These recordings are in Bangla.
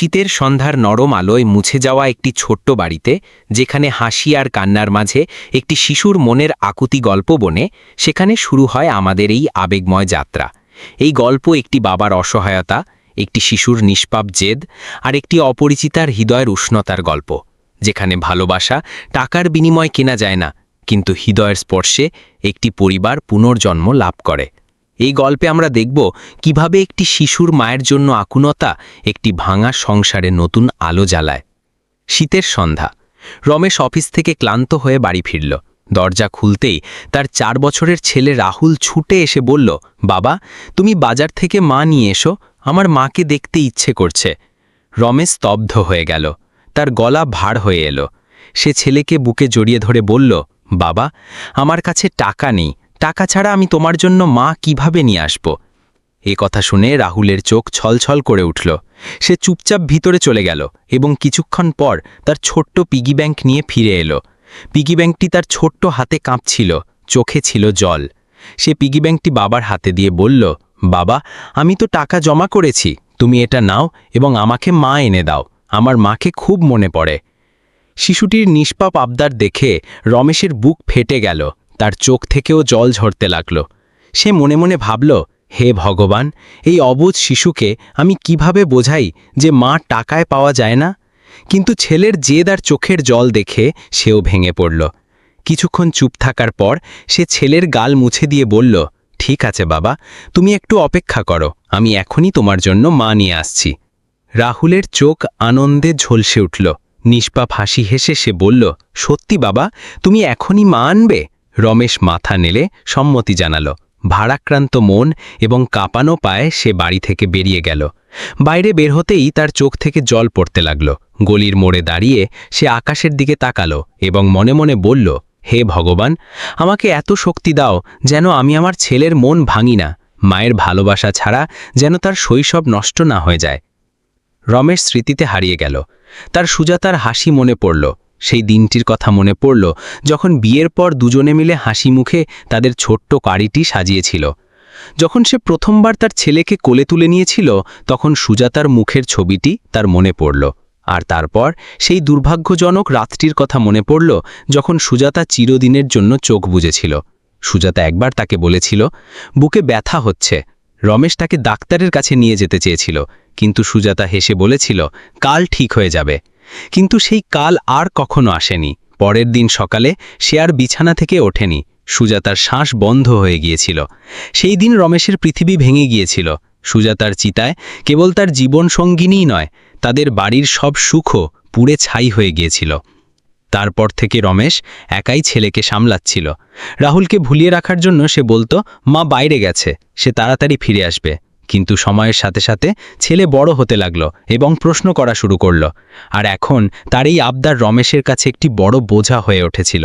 শীতের সন্ধ্যার নরম আলোয় মুছে যাওয়া একটি ছোট্ট বাড়িতে, যেখানে হাসি আর কান্নার মাঝে একটি শিশুর মনের আকুতি গল্প বনে, সেখানে শুরু হয় আমাদের এই আবেগময় যাত্রা। এই গল্প একটি বাবার অসহায়তা, একটি শিশুর নিষ্পাপ জেদ, আর একটি অপরিচিতার হৃদয়ের উষ্ণতার গল্প, যেখানে ভালোবাসা টাকার বিনিময় কেনা যায় না, কিন্তু হৃদয়ের স্পর্শে একটি পরিবার পুনর্জন্ম লাভ করে। এই গল্পে আমরা দেখব কীভাবে একটি শিশুর মায়ের জন্য আকুলতা একটি ভাঙা সংসারে নতুন আলো জ্বালায়। শীতের সন্ধ্যা। রমেশ অফিস থেকে ক্লান্ত হয়ে বাড়ি ফিরল। দরজা খুলতেই তার চার বছরের ছেলে রাহুল ছুটে এসে বলল, বাবা, তুমি বাজার থেকে মা নিয়ে এসো, আমার মাকে দেখতে ইচ্ছে করছে। রমেশ স্তব্ধ হয়ে গেল। তার গলা ভার হয়ে এলো। সে ছেলেকে বুকে জড়িয়ে ধরে বলল, বাবা, আমার কাছে টাকা নেই টাকা ছাড়া আমি তোমার জন্য মা কীভাবে নিয়ে আসব? এ কথা শুনে রাহুলের চোখ ছলছল করে উঠল। সে চুপচাপ ভিতরে চলে গেল এবং কিছুক্ষণ পর তার ছোট্ট পিগি ব্যাংক নিয়ে ফিরে এলো। পিগি ব্যাংকটি তার ছোট্ট হাতে কাঁপছিল, চোখে ছিল জল। সে পিগি ব্যাংকটি বাবার হাতে দিয়ে বলল, বাবা, আমি তো টাকা জমা করেছি, তুমি এটা নাও এবং আমাকে মা এনে দাও, আমার মাকে খুব মনে পড়ে। শিশুটির নিষ্পাপ আবদার দেখে রমেশের বুক ফেটে গেল। তার চোখ থেকেও জল ঝরতে লাগল। সে মনে মনে ভাবল, হে ভগবান, এই অবুধ শিশুকে আমি কীভাবে বোঝাই যে মা টাকায় পাওয়া যায় না? কিন্তু ছেলের জেদ আর চোখের জল দেখে সেও ভেঙে পড়ল। কিছুক্ষণ চুপ থাকার পর সে ছেলের গাল মুছে দিয়ে বলল, ঠিক আছে বাবা, তুমি একটু অপেক্ষা করো, আমি এখনই তোমার জন্য মা নিয়ে আসছি। রাহুলের চোখ আনন্দে ঝলসে উঠল। নিষ্পাপ হাসি হেসে সে বলল, সত্যি বাবা, তুমি এখনই মা আনবে? রমেশ মাথা নেলে সম্মতি জানাল। ভারাক্রান্ত মন এবং কাঁপানো পায়ে সে বাড়ি থেকে বেরিয়ে গেল। বাইরে বের হতেই তার চোখ থেকে জল পড়তে লাগল। গলির মোড়ে দাঁড়িয়ে সে আকাশের দিকে তাকালো এবং মনে মনে বলল, হে ভগবান, আমাকে এত শক্তি দাও যেন আমি আমার ছেলের মন ভাঙি না। মায়ের ভালোবাসা ছাড়া যেন তার শৈশব নষ্ট না হয়ে যায়। রমেশ স্মৃতিতে হারিয়ে গেল। তার সুজাতার হাসি মনে পড়ল। সেই দিনটির কথা মনে পড়ল যখন বিয়ের পর দুজনে মিলে হাসি মুখে তাদের ছোট্ট গাড়িটি সাজিয়েছিল। যখন সে প্রথমবার তার ছেলেকে কোলে তুলে নিয়েছিল, তখন সুজাতার মুখের ছবিটি তার মনে পড়ল। আর তারপর সেই দুর্ভাগ্যজনক রাতটির কথা মনে পড়ল যখন সুজাতা চিরদিনের জন্য চোখ বুঝেছিল সুজাতা একবার তাকে বলেছিল, বুকে ব্যথা হচ্ছে। রমেশ তাকে ডাক্তারের কাছে নিয়ে যেতে চেয়েছিল, কিন্তু সুজাতা হেসে বলেছিল, কাল ঠিক হয়ে যাবে। কিন্তু সেই কাল আর কখনো আসেনি। পরের দিন সকালে সে আর বিছানা থেকে ওঠেনি। সুজাতার শ্বাস বন্ধ হয়ে গিয়েছিল। সেই দিন রমেশের পৃথিবী ভেঙে গিয়েছিল। সুজাতার চিতায় কেবল তার জীবন সঙ্গিনীই নয়, তাদের বাড়ির সব সুখও পুড়ে ছাই হয়ে গিয়েছিল। তারপর থেকে রমেশ একাই ছেলেকে সামলাচ্ছিল। রাহুলকে ভুলিয়ে রাখার জন্য সে বলতো, মা বাইরে গেছে, সে তাড়াতাড়ি ফিরে আসবে। কিন্তু সময়ের সাথে সাথে ছেলে বড় হতে লাগল এবং প্রশ্ন করা শুরু করল। আর এখন তার এই আবদার রমেশের কাছে একটি বড় বোঝা হয়ে উঠেছিল।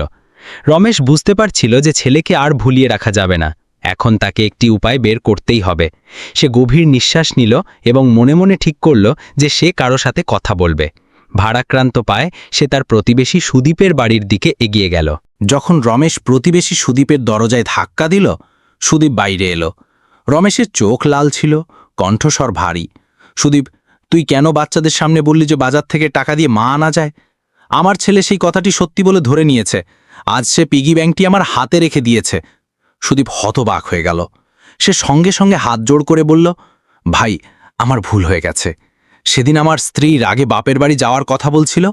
রমেশ বুঝতে পারছিল যে ছেলেকে আর ভুলিয়ে রাখা যাবে না। এখন তাকে একটি উপায় বের করতেই হবে। সে গভীর নিঃশ্বাস নিল এবং মনে মনে ঠিক করল যে সে কারও সাথে কথা বলবে। ভাড়াক্রান্ত পায় সে তার প্রতিবেশী সুদীপের বাড়ির দিকে এগিয়ে গেল। যখন রমেশ প্রতিবেশী সুদীপের দরজায় ধাক্কা দিল, সুদীপ বাইরে এলো। রমেশের চোখ লাল ছিল, কণ্ঠস্বর ভারী। সুদীপ, তুই কেন বাচ্চাদের সামনে বললি যে বাজার থেকে টাকা দিয়ে মা আনা যায়? আমার ছেলে সেই কথাটি সত্যি বলে ধরে নিয়েছে। আজ সে পিগি ব্যাংকটি আমার হাতে রেখে দিয়েছে। সুদীপ হতবাক হয়ে গেল। সে সঙ্গে সঙ্গে হাত জোড় করে বলল, ভাই, আমার ভুল হয়ে গেছে। সেদিন আমার স্ত্রী রাগে বাপের বাড়ি যাওয়ার কথা বলছিল।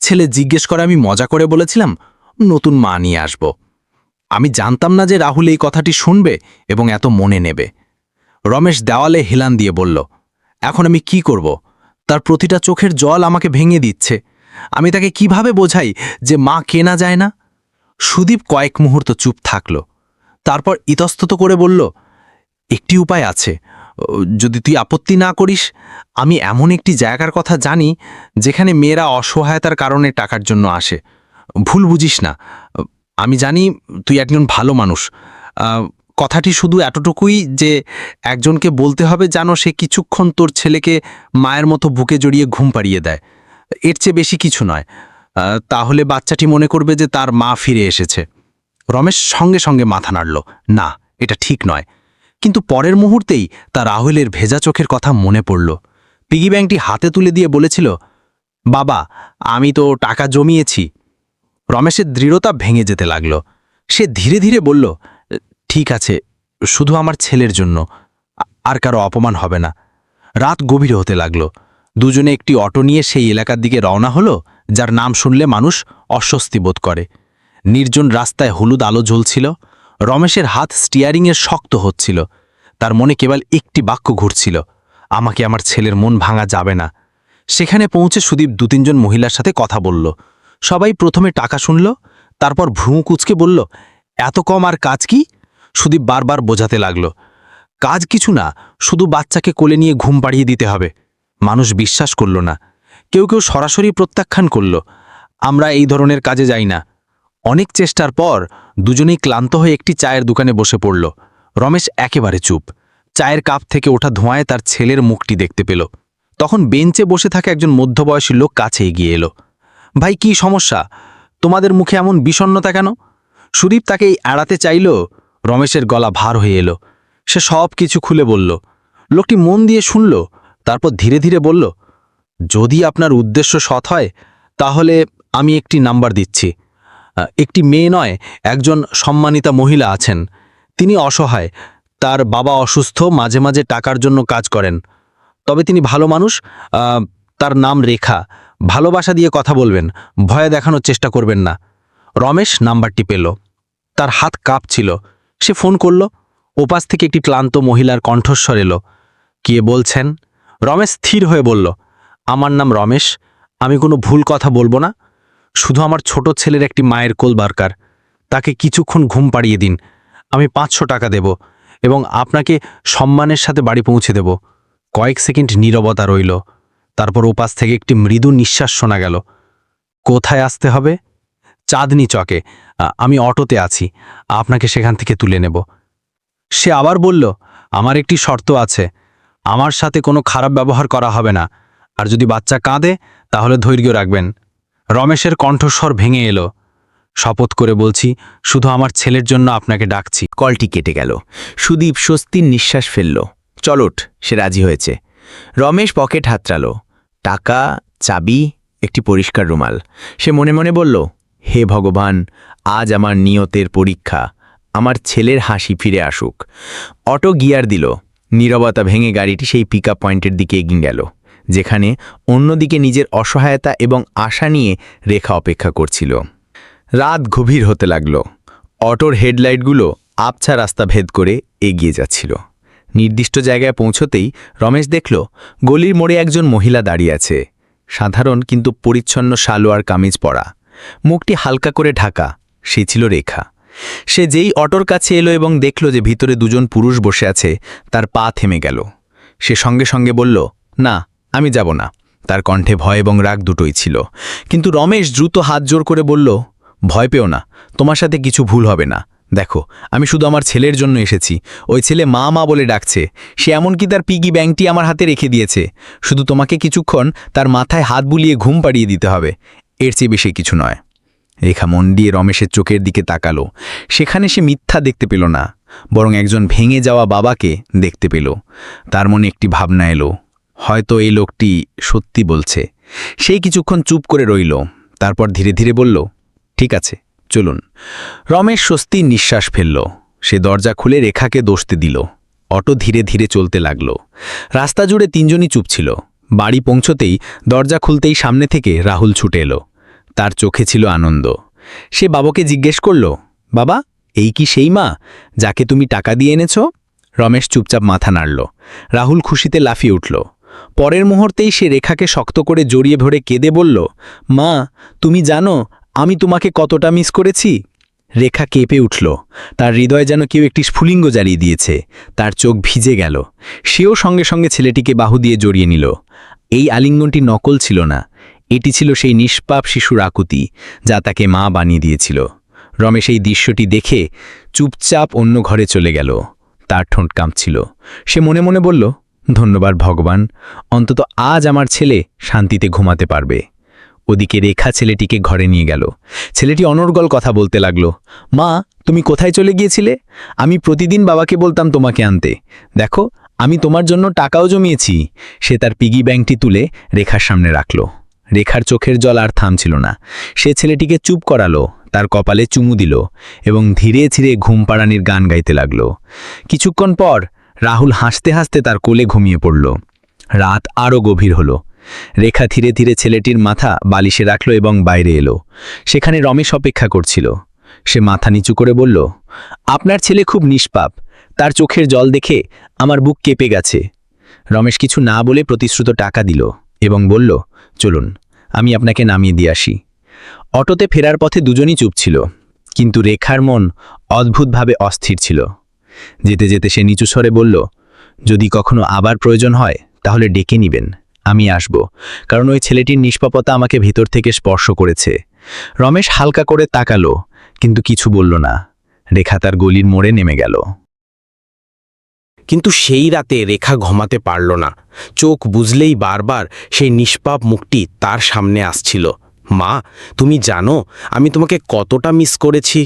ছেলে জিজ্ঞেস করে আমি মজা করে বলেছিলাম, নতুন মা নিয়ে আসব। আমি জানতাম না যে রাহুল এই কথাটি শুনবে এবং এত মনে নেবে। রমেশ দেওয়ালে হেলান দিয়ে বলল, এখন আমি কি করব? তার প্রতিটা চোখের জল আমাকে ভেঙে দিচ্ছে। আমি তাকে কীভাবে বোঝাই যে মা কেনা যায় না? সুদীপ কয়েক মুহূর্ত চুপ থাকল। তারপর ইতস্তত করে বলল, একটি উপায় আছে। যদি তুই আপত্তি না করিস, আমি এমন একটি জায়গার কথা জানি যেখানে মেয়েরা অসহায়তার কারণে টাকার জন্য আসে। ভুল বুঝিস না। আমি জানি তুই একজন ভালো মানুষ। কথাটি শুধু এতটুকুই যে একজনকে বলতে হবে জানো সে কিছুক্ষণ তোর ছেলেকে মায়ের মতো বুকে জড়িয়ে ঘুম পাড়িয়ে দেয়। এর চেয়ে বেশি কিছু নয়। তাহলে বাচ্চাটি মনে করবে যে তার মা ফিরে এসেছে। রমেশ সঙ্গে সঙ্গে মাথা নাড়ল, না, এটা ঠিক নয়। কিন্তু পরের মুহূর্তেই তা রাহুলের ভেজা চোখের কথা মনে পড়ল। পিগি ব্যাংকটি হাতে তুলে দিয়ে বলেছিল, বাবা, আমি তো টাকা জমিয়েছি রমেশের দৃঢ়তা ভেঙে যেতে লাগল। সে ধীরে ধীরে বলল, ঠিক আছে, শুধু আমার ছেলের জন্য। আর কারও অপমান হবে না। রাত গভীর হতে লাগল। দুজনে একটি অটো নিয়ে সেই এলাকার দিকে রওনা হলো, যার নাম শুনলে মানুষ অস্বস্তি বোধ করে। নির্জন রাস্তায় হলুদ আলো জ্বলছিল। রমেশের হাত স্টিয়ারিংয়ের শক্ত হচ্ছিল। তার মনে কেবল একটি বাক্য ঘুরছিল, আমাকে আমার ছেলের মন ভাঙা যাবে না। সেখানে পৌঁছে সুদীপ দু তিনজন মহিলার সাথে কথা বলল। সবাই প্রথমে টাকা শুনল, তারপর ভ্রু কুচকে বলল, এত কম আর কাজ কি? সুদীপ বারবার বোঝাতে লাগল, কাজ কিছু না, শুধু বাচ্চাকে কোলে নিয়ে ঘুম পাড়িয়ে দিতে হবে। মানুষ বিশ্বাস করল না, কেউ কেউ সরাসরি প্রত্যাখ্যান করল, আমরা এই ধরনের কাজে যাই না। অনেক চেষ্টার পর দুজনেই ক্লান্ত হয়ে একটি চায়ের দোকানে বসে পড়ল। রমেশ একেবারে চুপ, চায়ের কাপ থেকে ওঠা ধোঁয়ায় তার ছেলের মুখটি দেখতে পেল। তখন বেঞ্চে বসে থাকা একজন মধ্যবয়সী লোক কাছে এগিয়ে এলো। ভাই, কি সমস্যা? তোমাদের মুখে এমন বিষণ্ণতা কেন? সুদীপ তাকে এড়াতে চাইল, রমেশের গলা ভার হয়ে এলো। সে সব কিছু খুলে বলল। লোকটি মন দিয়ে শুনল, তারপর ধীরে ধীরে বলল, যদি আপনার উদ্দেশ্য সৎ হয়, তাহলে আমি একটি নাম্বার দিচ্ছি। একটি মেয়ে নয়, একজন সম্মানিতা মহিলা আছেন। তিনি অসহায়, তার বাবা অসুস্থ, মাঝে মাঝে টাকার জন্য কাজ করেন। তবে তিনি ভালো মানুষ তার নাম রেখা। ভালোবাসা দিয়ে কথা বলবেন, ভয়ে দেখানোর চেষ্টা করবেন না। রমেশ নাম্বারটি পেল। তার হাত কাঁপছিল। সে ফোন করল। ওপাশ থেকে একটি ক্লান্ত মহিলার কণ্ঠস্বর এলো। কে বলছেন? রমেশ স্থির হয়ে বলল, আমার নাম রমেশ। আমি কোনো ভুল কথা বলব না। শুধু আমার ছোট ছেলের একটি মায়ের কোল বারকার তাকে কিছুক্ষণ ঘুম পাড়িয়ে দিন। আমি পাঁচশো টাকা দেব এবং আপনাকে সম্মানের সাথে বাড়ি পৌঁছে দেব। কয়েক সেকেন্ড নীরবতা রইল। তারপর ওপাশ থেকে একটি মৃদু নিঃশ্বাস শোনা গেল। কোথায় আসতে হবে? চাঁদনি চকে। আমি অটোতে আছি। আপনাকে সেখান থেকে তুলে নেব। সে আবার বলল, আমার একটি শর্ত আছে। আমার সাথে কোনো খারাপ ব্যবহার করা হবে না। আর যদি বাচ্চা কাঁদে, তাহলে ধৈর্য রাখবেন। রমেশের কণ্ঠস্বর ভেঙে এলো। শপথ করে বলছি, শুধু আমার ছেলের জন্য আপনাকে ডাকছি। কলটি কেটে গেল। সুদীপ স্বস্তির নিঃশ্বাস ফেলল। চলট সে রাজি হয়েছে। রমেশ পকেট হাতড়াল। টাকা, চাবি, একটি পরিষ্কার রুমাল। সে মনে মনে বলল, হে ভগবান, আজ আমার নিয়তের পরীক্ষা। আমার ছেলের হাসি ফিরে আসুক। অটো গিয়ার দিল। নীরবতা ভেঙে গাড়িটি সেই পিক পয়েন্টের দিকে এগিয়ে গেল, যেখানে অন্যদিকে নিজের অসহায়তা এবং আশা নিয়ে রেখা অপেক্ষা করছিল। রাত গভীর হতে লাগল। অটোর হেডলাইটগুলো আবছা রাস্তা ভেদ করে এগিয়ে যাচ্ছিল। নির্দিষ্ট জায়গায় পৌঁছতেই রমেশ দেখল, গলির মোড়ে একজন মহিলা দাঁড়িয়ে আছে। সাধারণ কিন্তু পরিচ্ছন্ন সালোয়ার কামিজ পরা। মুখটি হালকা করে ঢাকা, সে ছিল রেখা। সে যেই অটোর কাছে এলো এবং দেখল যে ভিতরে দুজন পুরুষ বসে আছে, তার পা থেমে গেল। সে সঙ্গে সঙ্গে বলল, না, আমি যাব না। তার কণ্ঠে ভয় এবং রাগ দুটোই ছিল। কিন্তু রমেশ দ্রুত হাত জোর করে বলল, ভয় পেও না, তোমার সাথে কিছু ভুল হবে না। দেখো, আমি শুধু আমার ছেলের জন্য এসেছি। ওই ছেলে মা মা বলে ডাকছে। সে এমনকি তার পিগি ব্যাংকটি আমার হাতে রেখে দিয়েছে। শুধু তোমাকে কিছুক্ষণ তার মাথায় হাত বুলিয়ে ঘুম পাড়িয়ে দিতে হবে। এর চেয়ে বেশি কিছু নয়। রেখা মন দিয়ে রমেশের চোখের দিকে তাকালো। সেখানে সে মিথ্যা দেখতে পেল না, বরং একজন ভেঙে যাওয়া বাবাকে দেখতে পেল। তার মনে একটি ভাবনা এলো, হয়তো এই লোকটি সত্যি বলছে। সেই কিছুক্ষণ চুপ করে রইল, তারপর ধীরে ধীরে বলল, ঠিক আছে। চলুন। রমেশ স্বস্তির নিঃশ্বাস ফেলল। সে দরজা খুলে রেখাকে দোষতে দিল। অটো ধীরে ধীরে চলতে লাগল। রাস্তা জুড়ে তিনজনই চুপ ছিল। বাড়ি পৌঁছতেই দরজা খুলতেই সামনে থেকে রাহুল ছুটে এলো। তার চোখে ছিল আনন্দ। সে বাবাকে জিজ্ঞেস করল, বাবা, এই কি সেই মা যাকে তুমি টাকা দিয়ে এনেছ? রমেশ চুপচাপ মাথা নাড়ল। রাহুল খুশিতে লাফিয়ে উঠল। পরের মুহূর্তেই সে রেখাকে শক্ত করে জড়িয়ে ভরে কেঁদে বলল, মা, তুমি জানো আমি তোমাকে কতটা মিস করেছি? রেখা কেঁপে উঠল। তার হৃদয় যেন কেউ একটি স্ফুলিঙ্গ জ্বালিয়ে দিয়েছে। তার চোখ ভিজে গেল। সেও সঙ্গে সঙ্গে ছেলেটিকে বাহু দিয়ে জড়িয়ে নিল। এই আলিঙ্গনটি নকল ছিল না। এটি ছিল সেই নিষ্পাপ শিশুর আকুতি, যা তাকে মা বানিয়ে দিয়েছিল। রমেশ এই দৃশ্যটি দেখে চুপচাপ অন্য ঘরে চলে গেল। তার ঠোঁট কাঁপছিল। সে মনে মনে বলল, ধন্যবাদ ভগবান। অন্তত আজ আমার ছেলে শান্তিতে ঘুমাতে পারবে। ওদিকে রেখা ছেলেটিকে ঘরে নিয়ে গেল। ছেলেটি অনর্গল কথা বলতে লাগল, মা, তুমি কোথায় চলে গিয়েছিলে? আমি প্রতিদিন বাবাকে বলতাম তোমাকে আনতে। দেখো, আমি তোমার জন্য টাকাও জমিয়েছি। সে তার পিগি ব্যাংকটি তুলে রেখার সামনে রাখল। রেখার চোখের জল আর থামছিল না। সে ছেলেটিকে চুপ করালো, তার কপালে চুমু দিল এবং ধীরে ধীরে ঘুম পাড়ানির গান গাইতে লাগল। কিছুক্ষণ পর রাহুল হাসতে হাসতে তার কোলে ঘুমিয়ে পড়ল। রাত আরও গভীর হলো। রেখা ধীরে ধীরে ছেলেটির মাথা বালিশে রাখল এবং বাইরে এলো। সেখানে রমেশ অপেক্ষা করছিল। সে মাথা নিচু করে বলল, আপনার ছেলে খুব নিষ্পাপ। তার চোখের জল দেখে আমার বুক কেঁপে গেছে। রমেশ কিছু না বলে প্রতিশ্রুত টাকা দিল এবং বলল, চলুন, আমি আপনাকে নামিয়ে দিয়ে আসি। অটোতে ফেরার পথে দুজনই চুপ ছিল, কিন্তু রেখার মন অদ্ভুতভাবে অস্থির ছিল। যেতে যেতে সে নিচু স্বরে বলল, যদি কখনো আবার প্রয়োজন হয়, তাহলে ডেকে নিবেন। আমি আসব, কারণ ওই ছেলেটির নিষ্পাপতা আমাকে ভিতর থেকে স্পর্শ করেছে। রমেশ হালকা করে তাকালো, কিন্তু কিছু বলল না। রেখা তার গলির মোড়ে নেমে গেল। কিন্তু সেই রাতে রেখা ঘমাতে পারল না। চোখ বুঝলেই বারবার সেই নিষ্পাপ মুখটি তার সামনে আসছিল। মা, তুমি জানো, আমি তোমাকে কতটা মিস করেছি।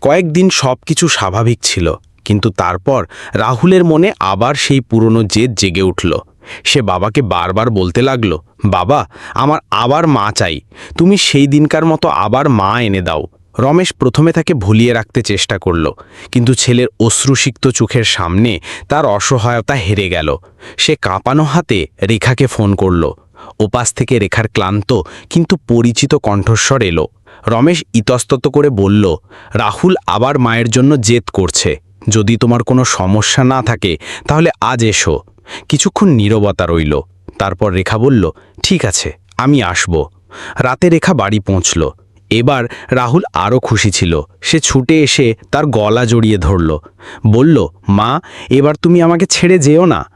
কয়েকদিন সব কিছু স্বাভাবিক ছিল, কিন্তু তারপর রাহুলের মনে আবার সেই পুরনো জেদ জেগে উঠল। সে বাবাকে বারবার বলতে লাগল, বাবা, আমার আবার মা চাই। তুমি সেই দিনকার মতো আবার মা এনে দাও। রমেশ প্রথমে তাকে ভুলিয়ে রাখতে চেষ্টা করল, কিন্তু ছেলের অশ্রুসিক্ত চোখের সামনে তার অসহায়তা হেরে গেল। সে কাঁপানো হাতে রেখাকে ফোন করল। ওপাশ থেকে রেখার ক্লান্ত কিন্তু পরিচিত কণ্ঠস্বর এলো। রমেশ ইতস্তত করে বলল, রাহুল আবার মায়ের জন্য জেদ করছে। যদি তোমার কোনো সমস্যা না থাকে, তাহলে আজ এসো। কিছুক্ষণ নীরবতা রইল। তারপর রেখা বলল, ঠিক আছে, আমি আসব। রাতে রেখা বাড়ি পৌঁছল। এবার রাহুল আরও খুশি ছিল। সে ছুটে এসে তার গলা জড়িয়ে ধরল। বলল, মা, এবার তুমি আমাকে ছেড়ে যেও না।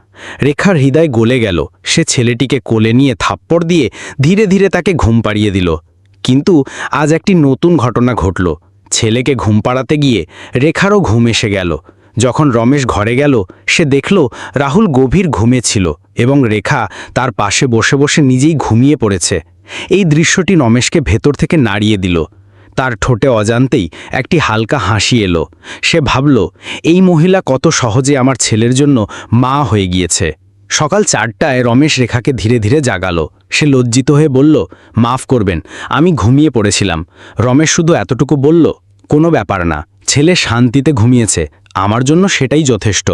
রেখার হৃদয় গলে গেল। সে ছেলেটিকে কোলে নিয়ে থাপ্পড় দিয়ে ধীরে ধীরে তাকে ঘুম পাড়িয়ে দিল। কিন্তু আজ একটি নতুন ঘটনা ঘটল। ছেলেকে ঘুম পাড়াতে গিয়ে রেখারও ঘুম এসে গেল। যখন রমেশ ঘরে গেল, সে দেখল রাহুল গভীর ঘুমে ছিল এবং রেখা তার পাশে বসে বসে নিজেই ঘুমিয়ে পড়েছে। এই দৃশ্যটি রমেশকে ভেতর থেকে নাড়িয়ে দিল। তার ঠোঁটে অজান্তেই একটি হালকা হাসি এলো। সে ভাবল, এই মহিলা কত সহজে আমার ছেলের জন্য মা হয়ে গিয়েছে। সকাল চারটায় রমেশ রেখাকে ধীরে ধীরে জাগালো। সে লজ্জিত হয়ে বলল, মাফ করবেন, আমি ঘুমিয়ে পড়েছিলাম। রমেশ শুধু এতটুকু বলল, কোনো ব্যাপার না। ছেলে শান্তিতে ঘুমিয়েছে, আমার জন্য সেটাই যথেষ্ট।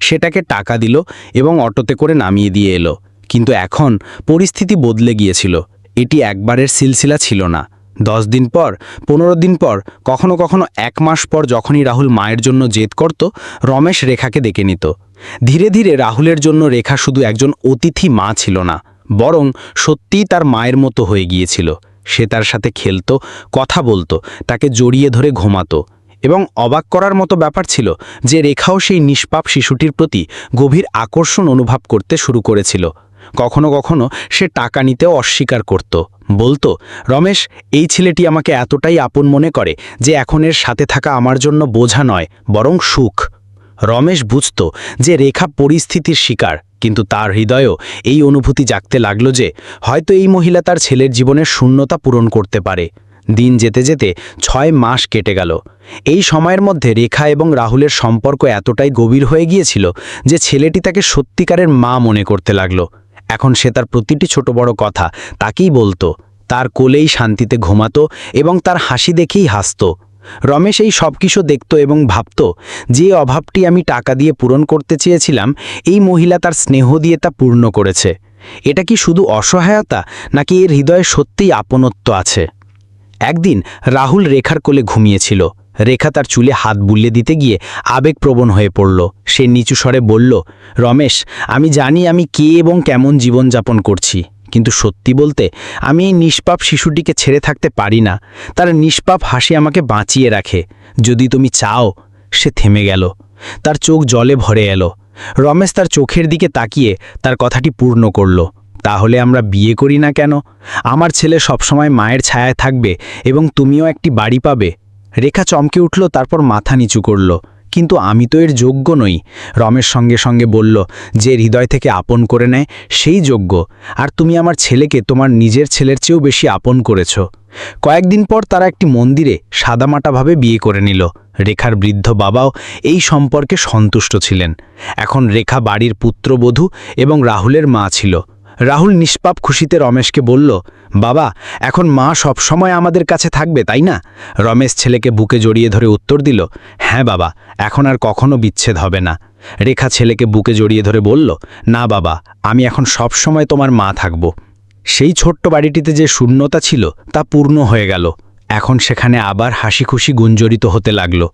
সেটাকে টাকা দিল এবং অটোতে করে নামিয়ে দিয়ে এলো। কিন্তু এখন পরিস্থিতি বদলে গিয়েছিল। এটি একবারের সিলসিলা ছিল না। দশ দিন পর, পনেরো দিন পর, কখনো কখনো এক মাস পর যখনই রাহুল মায়ের জন্য জেদ করত, রমেশ রেখাকে ডেকে নিত। ধীরে ধীরে রাহুলের জন্য রেখা শুধু একজন অতিথি মা ছিল না, বরং সত্যিই তার মায়ের মতো হয়ে গিয়েছিল। সে তার সাথে খেলতো, কথা বলতো, তাকে জড়িয়ে ধরে ঘুমাতো। এবং অবাক করার মতো ব্যাপার ছিল যে রেখাও সেই নিষ্পাপ শিশুটির প্রতি গভীর আকর্ষণ অনুভব করতে শুরু করেছিল। কখনো কখনো সে টাকা নিতেও অস্বীকার করত। বলতো, রমেশ, এই ছেলেটি আমাকে এতটাই আপন মনে করে যে এখন এর সাথে থাকা আমার জন্য বোঝা নয়, বরং সুখ। রমেশ বুঝত যে রেখা পরিস্থিতির শিকার, কিন্তু তার হৃদয়েও এই অনুভূতি জাগতে লাগল যে হয়তো এই মহিলা তার ছেলের জীবনের শূন্যতা পূরণ করতে পারে। দিন যেতে যেতে ছয় মাস কেটে গেল। এই সময়ের মধ্যে রেখা এবং রাহুলের সম্পর্ক এতটাই গভীর হয়ে গিয়েছিল যে ছেলেটি তাকে সত্যিকারের মা মনে করতে লাগল। এখন সে তার প্রতিটি ছোট বড় কথা তাকেই বলতো। তার কোলেই শান্তিতে ঘুমাতো এবং তার হাসি দেখেই হাসত। রমেশ এই সব কিছু দেখত এবং ভাবত, যে অভাবটি আমি টাকা দিয়ে পূরণ করতে চেয়েছিলাম, এই মহিলা তার স্নেহ দিয়ে তা পূর্ণ করেছে। এটা কি শুধু অসহায়তা, নাকি এর হৃদয়ে সত্যিই আপনত্ব আছে? একদিন রাহুল রেখার কোলে ঘুমিয়েছিল। রেখা তার চুলে হাত বুলিয়ে দিতে গিয়ে আবেগপ্রবণ হয়ে পড়ল। সে নিচু স্বরে বলল, রমেশ, আমি জানি আমি কে এবং কেমন জীবনযাপন করছি, কিন্তু সত্যি বলতে আমি এই নিষ্পাপ শিশুটিকে ছেড়ে থাকতে পারি না। তার নিষ্পাপ হাসি আমাকে বাঁচিয়ে রাখে। যদি তুমি চাও, সে থেমে গেল। তার চোখ জলে ভরে এলো। রমেশ তার চোখের দিকে তাকিয়ে তার কথাটি পূর্ণ করল। তাহলে আমরা বিয়ে করি না কেন? আমার ছেলে সবসময় মায়ের ছায়ায় থাকবে এবং তুমিও একটি বাড়ি পাবে। রেখা চমকে উঠল, তারপর মাথা নিচু করল। কিন্তু আমি তো এর যোগ্য নই। রমেশ সঙ্গে সঙ্গে বলল, যে হৃদয় থেকে আপন করে নেয়, সেই যোগ্য। আর তুমি আমার ছেলেকে তোমার নিজের ছেলের চেয়েও বেশি আপন করেছ। কয়েকদিন পর তারা একটি মন্দিরে সাদামাটাভাবে বিয়ে করে নিল। রেখার বৃদ্ধ বাবাও এই সম্পর্কে সন্তুষ্ট ছিলেন। এখন রেখা বাড়ির পুত্রবধূ এবং রাহুলের মা ছিল। রাহুল নিষ্পাপ খুশিতে রমেশকে বলল, বাবা, এখন মা সবসময় আমাদের কাছে থাকবে, তাই না? রমেশ ছেলেকে বুকে জড়িয়ে ধরে উত্তর দিল হ্যাঁ বাবা, এখন আর কখনো বিচ্ছেদ হবে না। রেখা ছেলেকে বুকে জড়িয়ে ধরে বলল, না বাবা, আমি এখন সব সময় তোমার মা থাকব। সেই ছোট্ট বাড়িটিতে যে শূন্যতা ছিল, তা পূর্ণ হয়ে গেল। এখন সেখানে আবার হাসি খুশি গুঞ্জরিত হতে লাগল।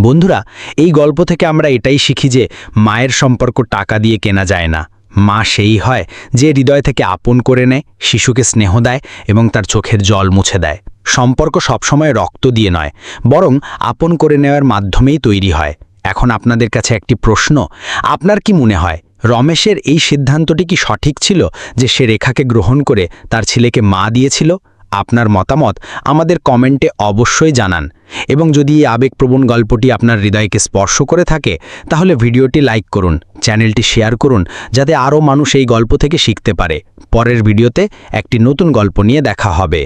বন্ধুরা, এই গল্প থেকে আমরা এটাই শিখি যে, মায়ের সম্পর্ক টাকা দিয়ে কেনা যায় না। মা সেই হয় যে হৃদয় থেকে আপন করে নেয়, শিশুকে স্নেহ দেয় এবং তার চোখের জল মুছে দেয়। সম্পর্ক সবসময় রক্ত দিয়ে নয়, বরং আপন করে নেওয়ার মাধ্যমেই তৈরি হয়। এখন আপনাদের কাছে একটি প্রশ্ন, আপনার কি মনে হয়, রমেশের এই সিদ্ধান্তটি কি সঠিক ছিল যে সে রেখাকে গ্রহণ করে তার ছেলেকে মা দিয়েছিল? আপনার মতামত আমাদের কমেন্টে অবশ্যই জানান। এবং যদি এই আবেগপ্রবণ গল্পটি আপনার হৃদয়কে স্পর্শ করে থাকে, তাহলে ভিডিওটি লাইক করুন, চ্যানেলটি শেয়ার করুন, যাতে আরও মানুষ এই গল্প থেকে শিখতে পারে। পরের ভিডিওতে একটি নতুন গল্প নিয়ে দেখা হবে।